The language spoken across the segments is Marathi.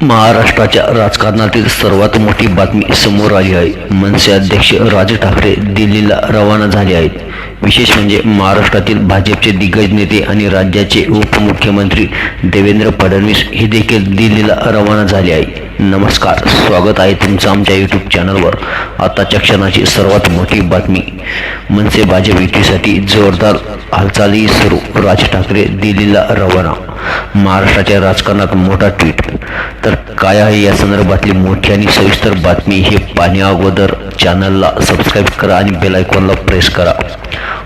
महाराष्ट्राच्या राजकारणातील सर्वात मोठी बातमी समोर आली आहे. मनसे अध्यक्ष राज ठाकरे दिल्लीला रवाना झाले आहेत. विशेष म्हणजे महाराष्ट्रातील भाजपचे दिग्गज नेते आणि राज्याचे उपमुख्यमंत्री देवेंद्र फडणवीस हे देखील दिल्लीला रवाना झाले आहे नमस्कार स्वागत आहे तुमचं आमच्या यूट्यूब चॅनलवर आताच्या क्षणाची सर्वात मोठी बातमी. मनसे भाजप युतीसाठी जोरदार हालचाली सुरू. राज ठाकरे दिल्लीला रवाना. महाराष्ट्राच्या राजकारणात मोठा ट्विट तर काय आहे या संदर्भातली मोठी आणि सविस्तर बातमी हे पाहण्या अगोदर चॅनलला सबस्क्राईब करा आणि बेल आयकॉनला प्रेस करा.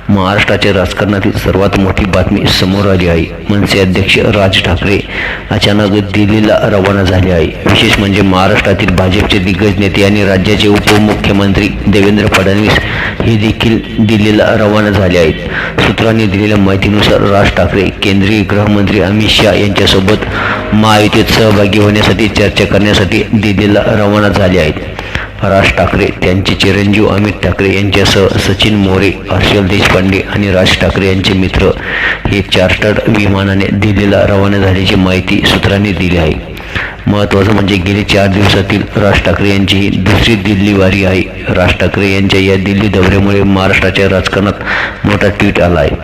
महाराष्ट्राच्या राजकारणातील सर्वात मोठी बातमी समोर आली आहे. मनसे अध्यक्ष राज ठाकरे अचानक दिल्लीला रवाना झाले आहे. विशेष म्हणजे महाराष्ट्रातील भाजपचे दिग्गज नेते आणि राज्याचे उपमुख्यमंत्री देवेंद्र फडणवीस हे देखील दिल्लीला रवाना झाले आहेत. सूत्रांनी दिलेल्या माहितीनुसार राज ठाकरे केंद्रीय गृहमंत्री अमित शहा यांच्यासोबत महायुतीत सहभागी होण्यासाठी चर्चा करण्यासाठी दिल्लीला रवाना झाले आहेत. राज ठाकरे त्यांचे चिरंजीव अमित ठाकरे यांच्यासह सचिन मोरे हर्षल देशपांडे आणि राज ठाकरे यांचे मित्र हे चार्टर्ड विमानाने दिल्लीला रवाना झाल्याची माहिती सूत्रांनी दिली आहे. महत्त्वाचं म्हणजे गेले चार दिवसातील राज ठाकरे यांची ही दुसरी दिल्ली वारी आहे. राज ठाकरे यांच्या या दिल्ली दौऱ्यामुळे महाराष्ट्राच्या राजकारणात मोठा ट्विट आला आहे.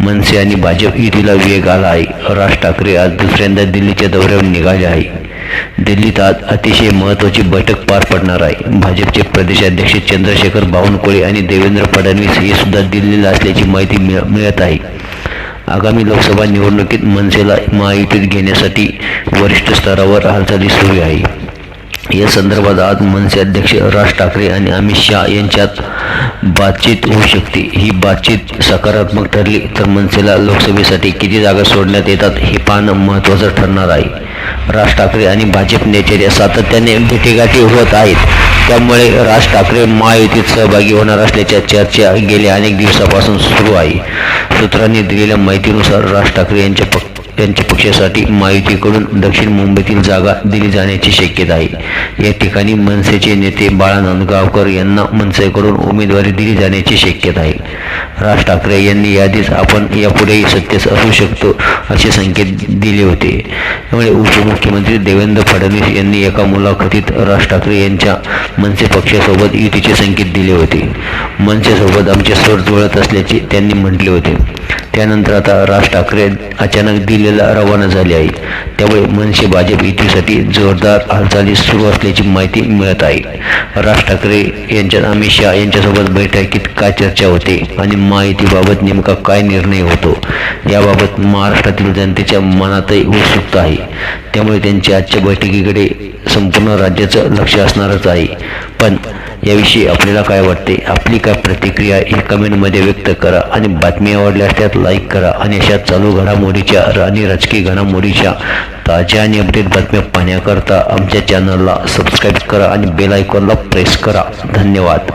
मनसे आणि भाजप युतीला वेग आला आहे. राज ठाकरे आज दुसऱ्यांदा दिल्लीच्या दौऱ्यावर निघाले आहे. दिल्लीत आज अतिशय महत्त्वाची बैठक पार पडणार आहे. भाजपचे प्रदेशाध्यक्ष चंद्रशेखर बावनकुळे आणि देवेंद्र फडणवीस हे सुद्धा दिल्लीला असल्याची माहिती मिळ मिळत आहे. आगामी लोकसभा निवडणुकीत मनसेला महायुतीत घेण्यासाठी वरिष्ठ स्तरावर हालचाली सुरू आहे. या संदर्भात आज मनसे अध्यक्ष राज ठाकरे आणि अमित शहा यांच्यात बातचीत होऊ शकते. ही बातचीत सकारात्मक ठरली तर मनसेला लोकसभेसाठी किती जागा सोडण्यात येतात हे पाहणं महत्त्वाचं ठरणार आहे. राज ठाकरे आणि भाजप नेते सातत्याने भेटीगाठी होत आहेत. त्यामुळे राज ठाकरे महायुतीत सहभागी होणार असल्याच्या चर्चा गेल्या अनेक दिवसापासून सुरू आहे. सूत्रांनी दिलेल्या माहितीनुसार राज ठाकरे यांच्या पक्ष यांच्या पक्षासाठी महायुतीकडून दक्षिण मुंबईतील जागा दिली जाण्याची शक्यता आहे. या ठिकाणी मनसेचे नेते बाळा नांदगावकर यांना मनसेकडून उमेदवारी दिली जाण्याची शक्यता आहे. राज ठाकरे यांनी याआधीच आपण यापुढेही सत्तेस असू शकतो असे संकेत दिले होते. त्यामुळे उपमुख्यमंत्री देवेंद्र फडणवीस यांनी एका मुलाखतीत राज ठाकरे यांच्या मनसे पक्षासोबत युतीचे संकेत दिले होते. मनसेसोबत आमचे स्वर जुळत असल्याचे त्यांनी म्हटले होते. त्यानंतर आता राज ठाकरे अचानक दिल्लीला रवाना झाले आहे त्यामुळे मनसे भाजप युतीसाठी जोरदार हालचाली सुरू असल्याची माहिती मिळत आहे. राज ठाकरे यांच्या अमित शहा यांच्यासोबत बैठकीत काय चर्चा होते आणि माहितीबाबत नेमका काय निर्णय होतो याबाबत महाराष्ट्रातील जनतेच्या मनातही उत्सुकता आहे. त्यामुळे त्यांच्या आजच्या बैठकीकडे संपूर्ण राज्याचं लक्ष असणारच आहे. पण याविषयी आपल्याला काय वाटते? आपली काय प्रतिक्रिया ही कमेंटमध्ये व्यक्त करा आणि बातमी आवडल्यास त्यात लाईक करा आणि अशा चालू घडामोडीच्या आणि राजकीय घडामोडीच्या ताज्या आणि अपडेट बातम्या पाहण्याकरता आमच्या चॅनलला सबस्क्राईब करा आणि बेल आयकॉनला प्रेस करा. धन्यवाद.